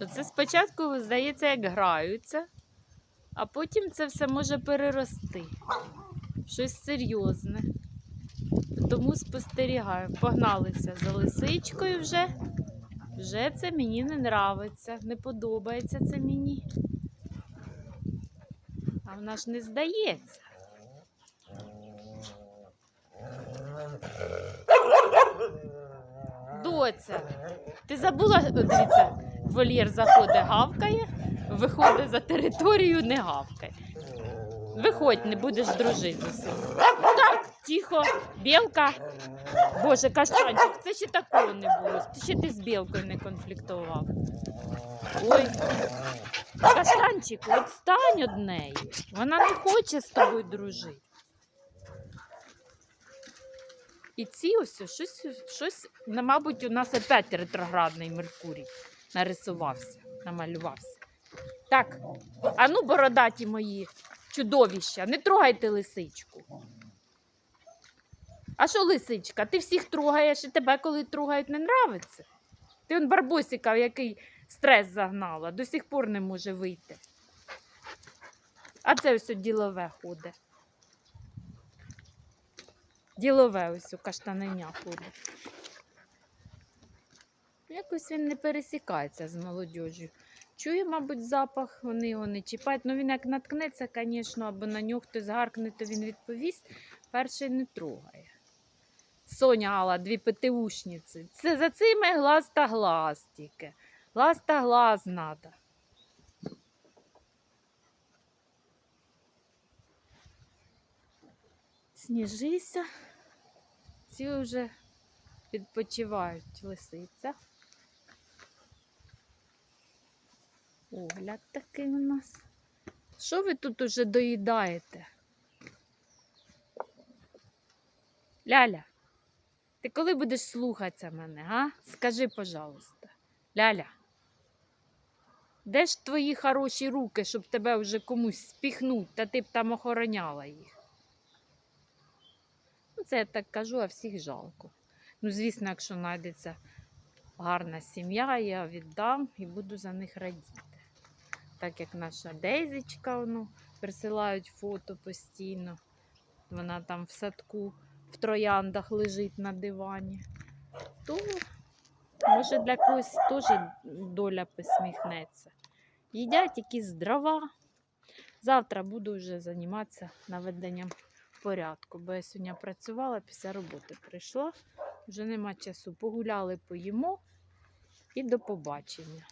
Оце спочатку, здається, як граються, а потім це все може перерости. Щось серйозне. Тому спостерігаю. Погналися за лисичкою вже. Вже це мені не нравиться, не подобається це мені. А вона ж не здається. Доця, ти забула, дивіться, вольєр заходить, гавкає, виходить за територію, не гавкає. Виходь, не будеш дружити. Так, тихо, білка. Боже, каштанчик, це ще такого не було. Ще ти з білкою не конфліктував. Ой, каштанчик, відстань від неї. Вона не хоче з тобою дружити. І ці ось щось, щось, мабуть, у нас опять ретроградний Меркурій нарисувався, намалювався. Так, а ну, бородаті мої чудовища, не трогайте лисичку. А що лисичка? Ти всіх трогаєш і тебе, коли трогають, не нравиться? Ти он барбосика, в який стрес загнала, до сих пор не може вийти. А це ось ділове ходить. Ділове ось у каштаненя ходить. Якось він не пересікається з молодіжю. Чує, мабуть, запах, вони його не чіпають. Ну він як наткнеться, звісно, або на нього хтось гаркне, то він відповість, перший не трогає. Соня Алла, дві ПТУшниці. Це за цими глаз та глаз тільки. Глаз та глаз надо. Сніжися. Ці вже відпочивають лисиця. Огляд такий у нас. Що ви тут уже доїдаєте? Ляля, ти коли будеш слухатися мене, га? Скажи, пожалуйста. Ляля. Де ж твої хороші руки, щоб тебе вже комусь спіхнуть, та ти б там охороняла їх? Це я так кажу, а всіх жалко. Ну, звісно, якщо знайдеться гарна сім'я, я віддам і буду за них радіти. Так як наша Дейзичка, ну, присилають фото постійно. Вона там в садку в трояндах лежить на дивані. То, може, для когось теж доля посміхнеться. Їдять якісь дрова. Завтра буду вже займатися наведенням порядку, бо я сьогодні працювала, після роботи прийшла, вже нема часу. Погуляли, поїмо і до побачення.